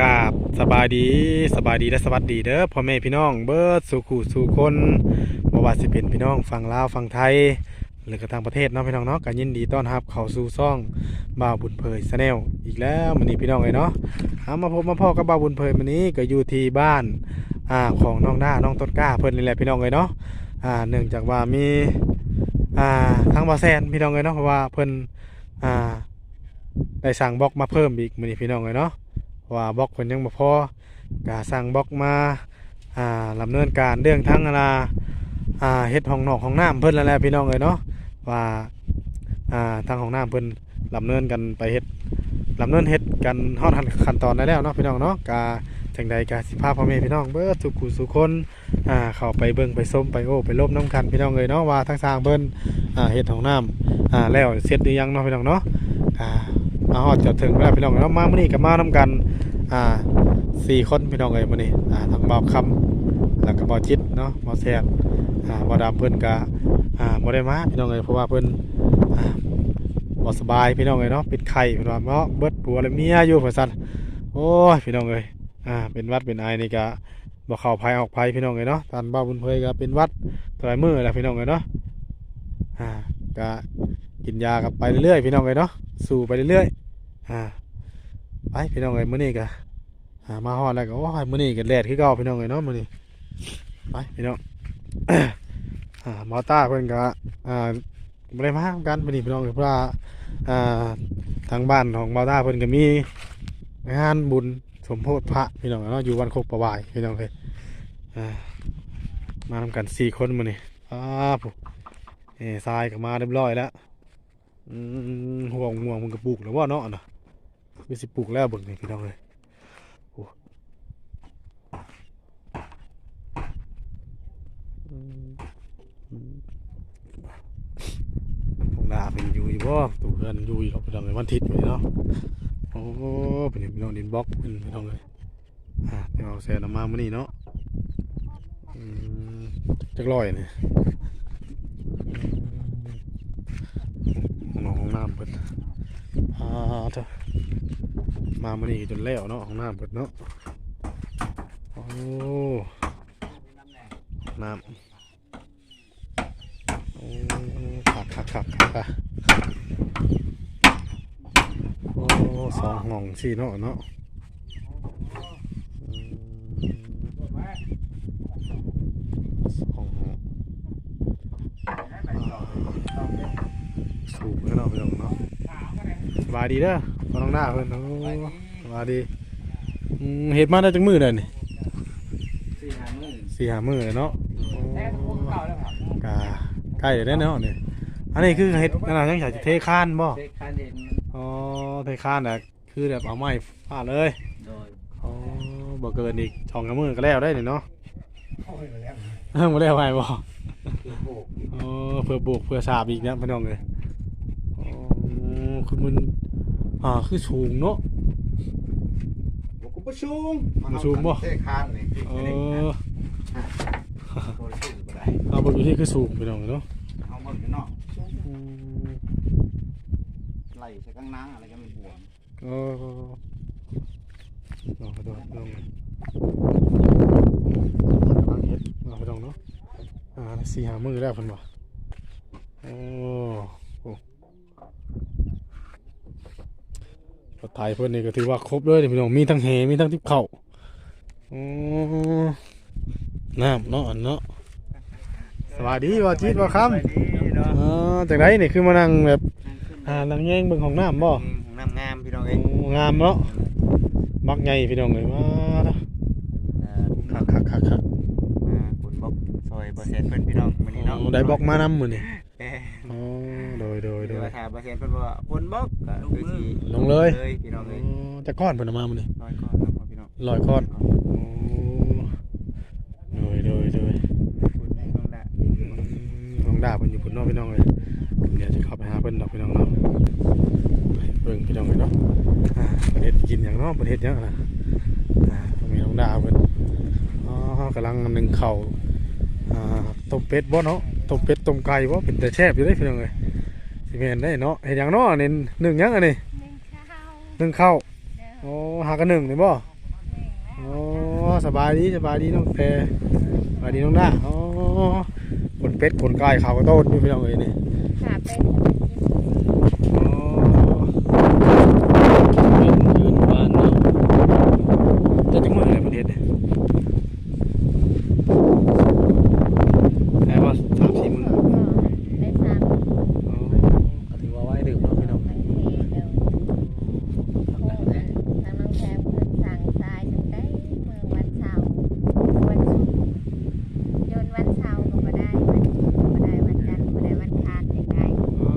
กาบสบายดีสบายดีและสวัสดีเด้อพ่อแม่พี่น้องเบิร์ดสู่ขู่สู่คนบว่าสิเป็นพี่น้องฝั่งลาวฝั่งไทย หรือก็ต่างประเทศเนาะพี่น้องเนาะก็ยินดีต้อนรับเข้าสู่ซ่องบ่าวบุญเผยชาแนลอีกแล้วมื้อนี้พี่น้องเอ้ยเนาะเอามาพบมาพ่อกับบ่าวบุญเผยมื้อนี้ก็อยู่ที่บ้านอ่าของน้องด้าน้องต้นกล้าเพิ่นนี่แหละพี่น้องเอ้ยเนาะอ่าเนื่องจากว่ามีอ่าทั้งบ่าแซนพี่น้องเอ้ยเนาะเพราะว่าเพิ่นอ่าได้สั่งบล็อกมาเพิ่มอีกมื้อนี้พี่น้องเอ้ยเนาะ ว่าบล็อกเพิ่นยังบ่พอกาสั่งบล็อกมาอ่าดำเนินการเรื่องทั้งอาอ่าเฮ็ดห้องนอกห้องน้ำเพิ่นแล้วแหละพี่น้องเอ้ยเนาะว่าอ่าทางห้องน้ำเพิ่นดำเนินกันไปเฮ็ดดำเนินเฮ็ดกันฮอดขั้นตอนได้แล้วเนาะพี่น้องเนาะกาจังใดกาสิพาพ่อแม่พี่น้องเบิดทุกผู้ทุคนอ่าเข้าไปเบิ่งไปชมไปโอ้ไปลบน้ำกันพี่น้องเอ้ยเนาะว่าทางสร้างเพิ่นอ่าเฮ็ดห้องน้ำอ่าแล้วเสร็จหรือยังเนาะพี่น้องเนาะอ่ามาฮอดจอดถึงแล้วพี่น้องเนาะมามื้อนี้ก็มานํกัน อ่าสี่คนพี่น้องเอ้ยมื้อนี้อ่าทั้งบ่าวคำแล้วก็บ่าวจิตเนาะบ่าวแซนอ่าบ่าวดำเพิ่นก็อ่าบ่ได้มาพี่น้องเอ้ยเพราะว่าเพิ่นอ่าบ่สบายพี่น้องเอ้ยเนาะเป็นไข้เพิ่นว่าเนาะเบิดผัวและเมียอยู่ว่าซั่นโอ้ยพี่น้องเอ้ยอ่าเป็นวัดเป็นไอนี่ก็บ่เข้าภัยออกภัยพี่น้องเอ้ยเนาะท่านบ่าวบุญเผยก็เป็นวัดหลายมื้อแล้วพี่น้องเอ้ยเนาะอ่าก็กินยากันไปเรื่อยๆพี่น้องเอ้ยเนาะ สู้ไปเรื่อยๆ อ่า ไปพี่น้องเอ้ยมื้อนี้ก็หามาฮอดแล้วก็โอ้ยมื้อนี้ก็แดดคือเก่าพี่น้องเอ้ยเนาะมื้อนี้ไปพี่น้องอ่ามอต้าเพิ่นก็อ่าบ่ได้มาทำกันมื้อนี้พี่น้องเอ้ยเพราะว่าอ่าทางบ้านของมอต้าเพิ่นก็มีงานบุญสมโภชพระพี่น้องเนาะอยู่วันโคกประวายพี่น้องเอ้ยอ่ามาทำกันสี่คนมื้อนี้อ้าผู้เอ้ทรายก็มาเรียบร้อยแล้วอืมห่วงห่วงมันก็ปลูกแล้วว่าเนาะเน่ะ คือสิปลูกแล้วเบิ่งนี่พี่น้องเอ้ยของดาเป็นอยู่อีบ่ตู่เรือนอยู่อีกพี่น้องเลยวันอาทิตย์อยู่เนาะโอ้เป็นพี่น้องดินบล็อกเป็นพี่น้องเลยอ่าเดี๋ยวเอาแซนออกมามื้อนี้เนาะอืมจักร้อยนี่ของน้องของน้ำเปิดอ่าเถอะ มามื้อนี้จนแล้วเนาะของน้ำเปิดเนาะโอ้น้ำโอ้ขักขักขักขักโอ้สองห้องสี่เนาะเนาะสองห้องสูบแล้วเนาะพี่น้องเนาะสบายดีเด้อ อน้องหน้าเพิ่นโอ้สบายดีอืมเฮ็ดมาได้จังมือเด้อนี่สี่ห้าหมื่นสี่ห้ามือเลยเนาะโอ้แท้ก็เก่าแล้วครับกาใกล้ได้วเนาะนี่อันนี้คือเฮ็ดอันนั้นยังอยากจะเทคานบ่เด็กคันเด่นอ๋อเทคานน่ะคือแบบเอาไม้ฟาดเลยโดยอ๋อบ่เกินอีกสองกำมือก็แล้วได้นี่เนาะเข้าไปแล้วเออบ่แล้วไงบ่คือโบกอ๋อเพื่อบุกเพื่อสาบอีกเนี่ยพี่น้องเอ้ยอ๋อคือมัน อ่าคือสูงเนาะ บอกกูประชุมประชุมบ่ เท่คานนี่เออโดยชื่อบ่ได้เอาเบ่อยู่ที่คือสูงพี่น้องเอ้ยเนาะเอาหมดกันเนาะอืมไหลใส่ข้างน้ำอะไรก็มันห่วงเออเอาไปดูพี่น้องเอ้ยกำลังเฮ็ดเอาไปลองเนาะอ่าสี่ห้ามือแล้วเพิ่นว่าโอ้โห รถไถเพิ่นนี่ก็ถือว่าครบเลยนี่พี่น้องมีทั้งแหมีทั้งทิพเข้าโอ้น้ำเนาะอันเนาะสวัสดีว่าจีดว่าคำดีเนาะอ๋อจากไหนนี่คือมานั่งแบบอ่านั่งแย่งเบิ่งของน้ำบ่ของน้ำงามพี่น้องเอโอ้งงามเนาะมักใหญ่พี่น้องเลยว่าเด้อคักคักคักคักคุณบอกซอยเปอร์เซ็นต์เพิ่นพี่น้องมื้อนี้เนาะโอ้ได้บอกมานำมื้อนี่เอ้ยอ๋อ โดยโดยโดเดี๋ยวยถ้าเปอร์เซ็นต์เพิ่นบอกว่าคนบอกก็คือสิลงเลยเลยพี่น้องอ๋เอ้ยอจะก้อนเพิ่นเอามามื้อนี่ร้อยก้อนครับพี่น้องลอยก้อนโอ้โดยโดยโดยคุณให้น้องได้อืมน้องดาเพิ่นอยู่พุ่นเนาะพี่น้องเลยเดี๋ยวจะเข้าไปหาเพิ่นดอกพี่น้องเนาะไปเบิ่งพี่น้องเลยเนาะอ่าประเทศกินหยังเนาะประเทศหยังน่ะอ่ามีน้องดาเพิ่นอ๋อกำลังนึ่งข้าวอ่าต้มเป็ดบ่เนาะต้มเป็ดต้มไก่บ่เป็นแต่แซ่บอยู่เด้พี่น้องเอ้ย สิแม่นได้เนาะเฮ็ดหยังเนาะนี่นึ่งหยังอันนี้หนึ่งข้าวนึ่งข้าวเด้อโอ้หากันนึ่งนี่บ่โโอ้สบายดีสบายดีน้องแต่สบายดีน้องด้าโอ้คนเป็ดคนไก่เขาก็โต้นอยู่พี่น้องเอ้ยนี่ขาเป็นให้มันกิน โอ้เป็นยืนบ้านเนาะจะถึงเมื่อไหร่ประเทศเนี่ยแต่ว่าสามสี่มื้อ ก็ได้สาม อ๋อก็ถือว่าไว้ดื่มเนาะพี่น้อง ไปเทเดียวคงอันทางน้องแซมเพิ่นสั่งทรายตั้งแต่เมื่อวันเสาร์วันศุกร์จนวันเสาร์ก็บ่ได้วันศุกร์ก็บ่ได้วันจันทร์ก็บ่ได้วันคานจังได อ๋อ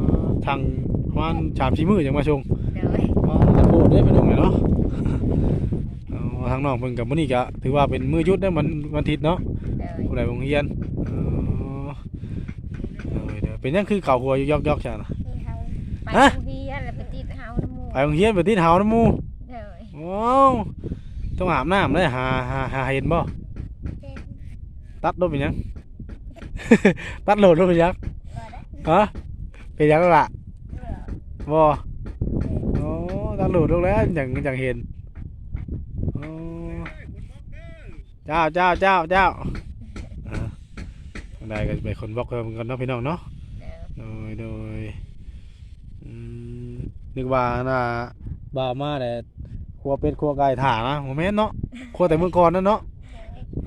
ทางประมาณ สามสี่มื้อยังมาชงเด้ออ๋อจะโคตรได้พี่น้องเลยเนาะอ๋อทางน้องเพิ่นกับมื้อนี้ก็ถือว่าเป็นมื้อหยุดได้อมันวันอาทิตย์เนาะเด้อผู้ใดโรงเรียนอ๋อเออเดี๋ยวเป็นหยังคือเข่าหัวอยู่ยอกๆจ้ะนะที่เฮาไปฮะ โรงเรียนแล้วไปติดเฮาน้ำหมูไปโรงเรียนไปติดเฮาน้ำหมู่เด้อโอ้ต้องอาบน้ำเลยหาหาหาเห็นบ่เจ็บตัดรถเป็นหยัง ตัดโหลดรถเป็นหยังบ่ได้ฮะเป็นหยังแล้วล่ะเด้อ บ่โอ้ตัดโหลดลงแล้วอย่างอย่างเห็นโอ้เจ้าเจ้าเจ้าเจ้าอ่าได้ก็ไปคนบล็อกกันกันเนาะพี่น้องเนาะเด้อโดยโดยอืมนึกว่าน่ะบ่าวมาแต่ครัวเป็ดครัวไก่ถ่านะโมเมนเนาะครัวแต่มื้อก่อนนั่นเนาะ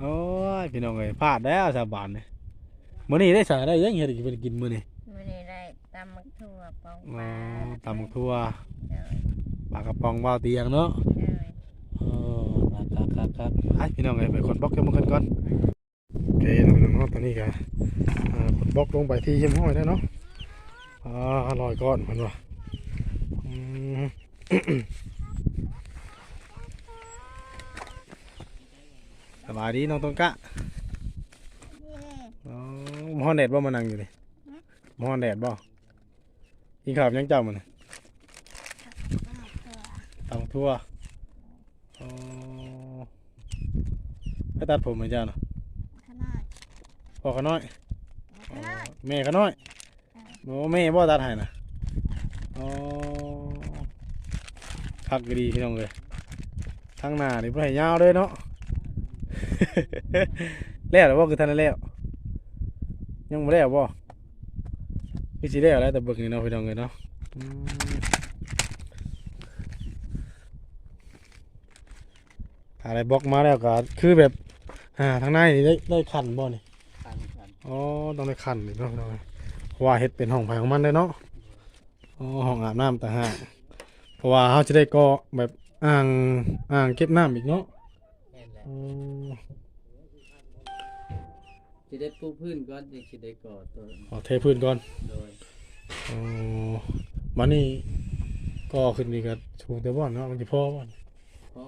โอ้ยพี่น้องเอ้ยพลาดแล้วสาบานเนี่ยมื้อนี้ได้สาได้ยังเฮ็ดกินกินมื้อนี้มื้อนี้ได้ตำมักถั่วปองปอ๋อลาตำบักทั่วเด้อปลากระป๋องว่าวเตียงเนาะ เด้อเออครับครับครับไปพี่น้องเอ้ยไปคนบล็อกกันมากันก่อนโอเคน้องๆเนาะตอนนี้ก็อ่าคนบล็อกลงไปที่เยี่ยมห้อยแล้วเนาะอ่าลอยก้อนเพิ่นว่าอืม สบายดีน้องต้นกะอ๋อหมอแดดบ่มานั่งอยู่นี่หมอแดดบ่ กินข้าวยังเจ้ามันตำทั่วอ๋อไปตัดผมให้เจ้าเนาะขนาดพ่อเขาน้อยขอ๋อนาดแม่เขาน้อยโอ้แม่บ่ตัดให้นะอ๋อคักดีพี่น้องเลยทั้งหน้านี่บ่ให้ยาวเลยเนาะแล้วหรือว่าคือทันได้แล้วยังบ่แล้วบ่ คือสิแล้วแล้วแต่เบิกนี่เนาะพี่น้องเลยเนาะอืมอะไรบล็อกมาแล้วก็คือแบบอ่าทางในนี่ได้ได้ขันบ่นี่คันคันอ๋อต้องได้ขันนี่เนาะพี่น้องเอ้ยเพราะว่าเฮ็ดเป็นห้องไผของมันเลยเนาะอ๋อห้องอาบน้ำต่างหากเพราะว่าเขาจะได้ก่อแบบอ่างอ่างเก็บน้ำอีกเนาะ แม่นแหละ อ๋อ สิได้ปูพื้นก่อนจังสิได้ก่อตัวขอเทพื้นก่อนโดยอ๋อวันนี้ก็ขึ้นนี่ก็ชูแต่บ่อนเนาะมันจะพอบ่อนพอ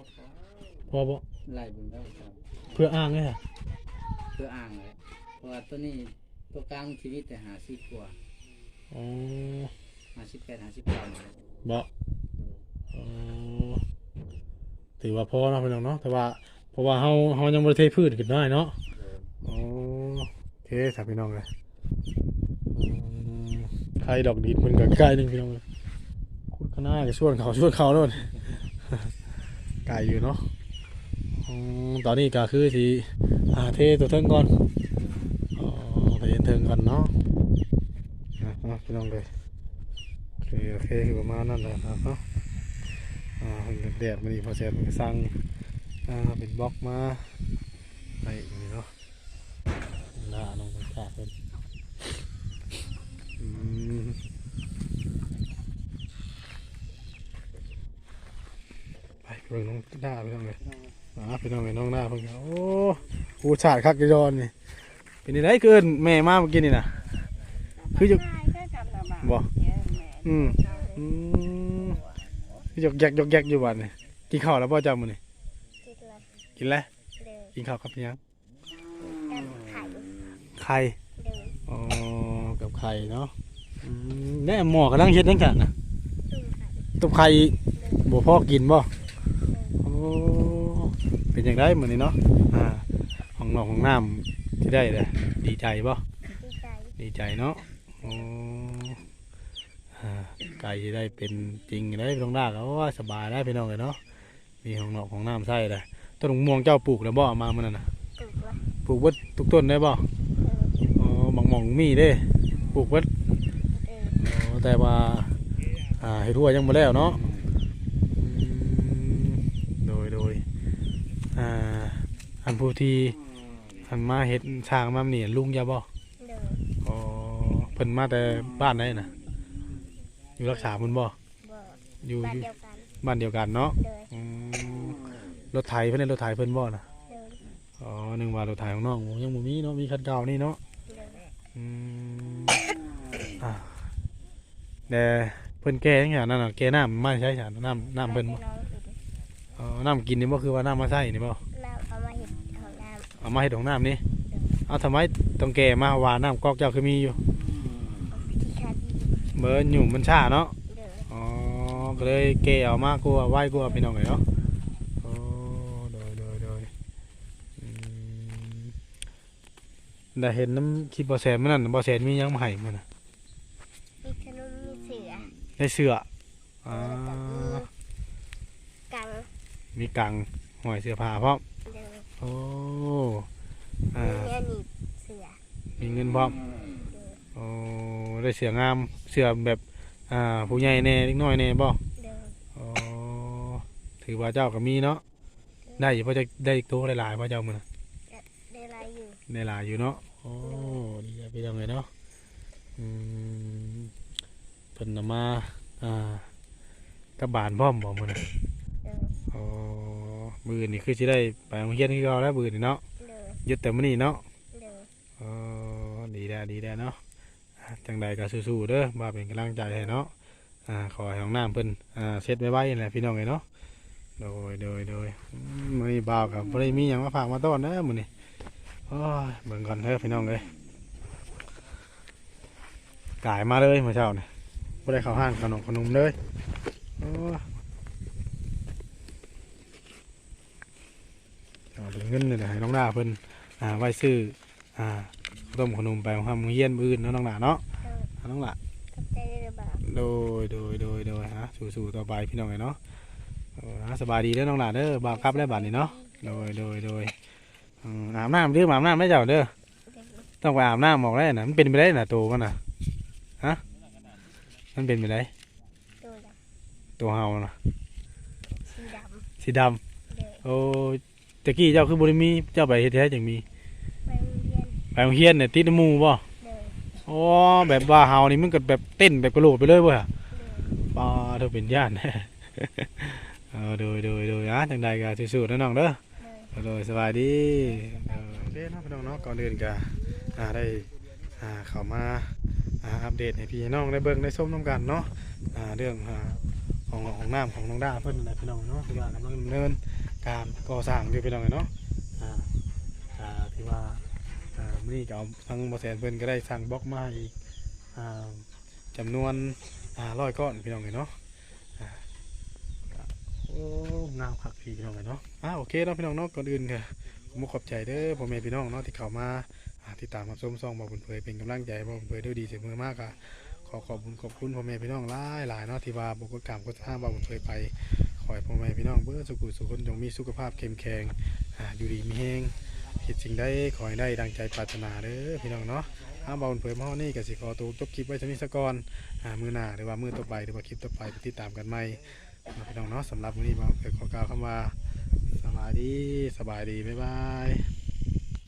พอบ่ๆไล่เบิ่งแล้วครับเพื่ออ้างเลยอะเพื่ออ่างเลยเพราะว่าตัวนี้ตัวกลางชีวิตแต่หาสิบกว่าอ๋อหาสิบแปดหาสิบเก้านี่แหละบ่อ๋อถือว่าพอเนาะพี่น้องเนาะแต่ว่าเพราะว่าเฮาเฮายังบ่ได้เทพื้นขึ้นได้เนาะโดยอ๋อโอ เคสามพี่น้องเลยใครดอกดีดมันกับใกล้หนึ่งพี่น้องเลยคุณข้างหน้าก็ชวนเขาชวนเขาแล้วนี่ไกลอยู่เนาะอตอนนี้ก็คือสีอาเทตัวเทิงก่อนอไปเห็นเทิงก่อนเนาะอะพี่น้องเลยโอเคโอเคคือประมาณนั้นเลยครับเนาะอ่าแดดมันนี่พอเสร็จมันก็สั่งอ่าเป็นบล็อกมาไปอีกนี่เนาะ น้าน้องมันขาดเป็นอืมไปเพิ่งน้องหน้าไปทางเลยอ่าไปน้องเลยน้องหน้าเพิ่งโอ้กูชาดคักกระยอนนี่เป็นนี่ไรเกินแม่มาเมื่อกี้นี่นะคือจะบ่อืมอืมคือจะแยกยกแยกอยู่บ้านนี่กินข้าวแล้วพ่อจำมันนี่คิดละกินแล้วเด้อกินข้าวกับหยังกัน ไข่ไข่เด้ออ๋อกับไข่เนาะอืมแน่หมอกำลังเฮ็ดจังกันนะตุ้มไข่ตุบไข่บ่พอกินบ่โอ้เป็นจังไดมื้อนี้เนาะอ่าของนอกของน้ำที่ได้เลยดีใจบ่ดีใจดีใจเนาะโอ้อ่าไก่ที่ได้เป็นจริงได้พี่น้องดาก็ว่าสบายได้พี่น้องเลยเนาะมีของนอกของน้ำใส่เลยต้นมะม่วงเจ้าปลูกแล้วบ่เอามามื้อนั้นน่ะตึกละปลูกเบิดทุกต้นได้บ่เอออ๋อ หม่องหม่องมีเด้ปลูกเบิดเอออ๋อแต่ว่าอ่าเฮ็ดหัวยังบ่แล้วเนาะอืมโดยโดยอ่าอันผู้ที่อันมาเฮ็ดสร้างมานี่ลุงอย่าบ่เดินอ๋อเพิ่นมาแต่บ้านไหนน่ะ อยู่รักษาพุ่นบ่บ่อยู่บ้านอยู่เดียวกันบ้านเดียวกันเนาะเดินอืมรถไถเพิ่นได้รถไถเพิ่นบ่น่ะ เดินอ๋อนึกว่ารถไถของน้องโอ้ยังบ่มีเนาะมีคันเก่านี่เนาะเดิน อืมอ่าแต่เพิ่นแก้จังซั่นนั่นน่ะแก้น้ำมาใช้ฉันน้ำน้ำเพิ่นบ่น้องอินอ๋อน้ำกินนี่บ่คือว่าน้ำมาใช้นี่บ่เราเอามาเห็ดของน้เอามาเฮ็ดของน้ำนี่เอาทำไมต้องแก้มาว่าน้ำก๊อกเจ้าคือมีอยู่ำที่คาดีเบิ่นอยู่มันช้าเนาะเดินอ๋อก็เลยเกเอามากกลัวไหว้กลัวพี่น้องเลยเนาะโอ้โดยโดยโดยอืม ได้เห็นน้ำคลิปบอแซนมันนั่นบอแซนมีหยังมาให้มันน่ะมีขนมมีเสือได้เสื้ออ่ากังมีกังหอยเสื้อผ้าพร้อมเดินโอ้มีอ่าเนื้อหนีบเสือมีเงินพร้อมเดินโอ้ได้เสื้องามเสื้อแบบอ่าผู้ใหญ่แน่เล็กน้อยแน่บ่เดินอ๋อถือว่าเจ้าก็มีเนาะได้อยู่เพราะจะได้โตได้หลายเพราะเจ้ามือได้ลายอยู่ ในหลายอยู่เนาะโอ้ดีใจไปยังไงเนาะอืมเพิ่นนำมาอ่ากับบานพร้อมบ่มื้อน่ะเดินอ๋อมื้อนี่คือสิได้ไปโรงเรียนคือเก่าแล้วมื้อนี่เนาะเดินหยุดแต่มื้อนี้เนาะเดินอ๋อดีแล้วดีแล้วเนาะอ่าจังใดก็สู้ๆเด้อว่าเป็นกำลังใจให้เนาะอ่าขอให้ห้องน้ำเพิ่นอ่าเสร็จไว้ๆนั่นแหละพี่น้องเอ้ยเนาะโดยโดยโดยอืมมื้อนี้บ่าวกับบ่ได้มีหยังมาฝากมาต้อนเด้อมื้อนี้โอ้ย เบิ่งก่อนเด้อพี่น้องเอ้ยกายมาเลยเมื่อเช้าเนี่ยไม่ได้เข้าห้างขนมขนมเลยโอ้เอาเป็นเงินเลยนะให้น้องดาเพิ่นอ่าไว้ซื้ออ่าต้มขนมไปของมือเย็นมืออื่นเนาะน้องดาเนาะเดินเอาน้องละกับใจได้หรือเปล่าโดยโดยโดยโดยฮะสู้ๆต่อไปพี่น้องไงเนาะเออฮะสบายดีเด้อน้องดาเด้อบาวกลับแล้วบัดนี้เนาะโดยโดยโดย อืมอาบน้ำเด้ออาบน้ำไม่เจ้าเด้อเดินต้องไปอาบน้ำหมอกได้นะมันเป็นไปได้นะตัวมันนะฮะมันเป็นไปได้ตัวดตัวเฮานะำสีดสีดำำเดินโอ้ตะกี้เจ้าคือบริมีเจ้าไปเฮ็ดแท้จังมีไปโรงเรียนไปโรงเรียนเนี่ยติดน้ำหมูบ่เดินอ๋อแบบว่าเฮานี่มันก็แบบเต้นแบบกระโดดไปเลยบ่ฮะ เดินป้าเธอเป็นญาติแน่เออโดยโดยโดยอะจังใดก็สู้ๆนะน้องเด้อเดิน โดยสบายดีเออโอเคเนาะพี่น้องเนาะก่อนอื่นก็ได้เข้ามาอัปเดตให้พี่น้องได้เบิ่งได้ชมนํกันเนาะเรื่องของของน้ำของน้องดาเพิ่นนะพี่น้องเนาะที่ว่ากำลังดำเนินการก่อสร้างอยู่พี่น้องเนาะที่ว่ามื้อนี้ก็เอาทางบ่แสนเพิ่นก็ได้สั่งบล็อกมาอีกจำนวนอ่า100ก้อนพี่น้องเนาะ อ้งามคักพี่น้องเนาะอ่าโอเคเนาะพี่น้องเนาะก่อนอื่นก็ผมขอบใจเด้อพ่อแม่พี่น้องเนาะที่เข้ามาอ่ติดตามรับชมซองบ่าวบุญเผยเป็นกำลังใจบ่าวบุญเผยด้วยดีเสมอมากค่ะขอขอบคุณขอบคุณพ่อแม่พี่น้องหลายหลายเนาะที่ว่าบุกกรรมก็ท่าบ่าวบุญเผยไปขอให้พ่อแม่พี่น้องเบื่อสุขุสุขคนจงมีสุขภาพเข้มแข็งอ่าอยู่ดีมีแฮงคิดสิ่งใดขอให้ได้ดังใจปรารถนาเด้อพี่น้องเนาะถ้าบ่าวบุญเผยมาฮอนี่ก็สิขอตัวจบคลิปไว้เท่านี้ซะกอนอ่ามือหน้าหรือว่ามือต่อไปหรือว่าคลิปต่อไปไปติดตามกันใหม่ พี่น้องเนาะสำหรับวันนี้มาวบุญเผยขอกล่าวคำว่าสบายดีสบายดีบ๊ายบาย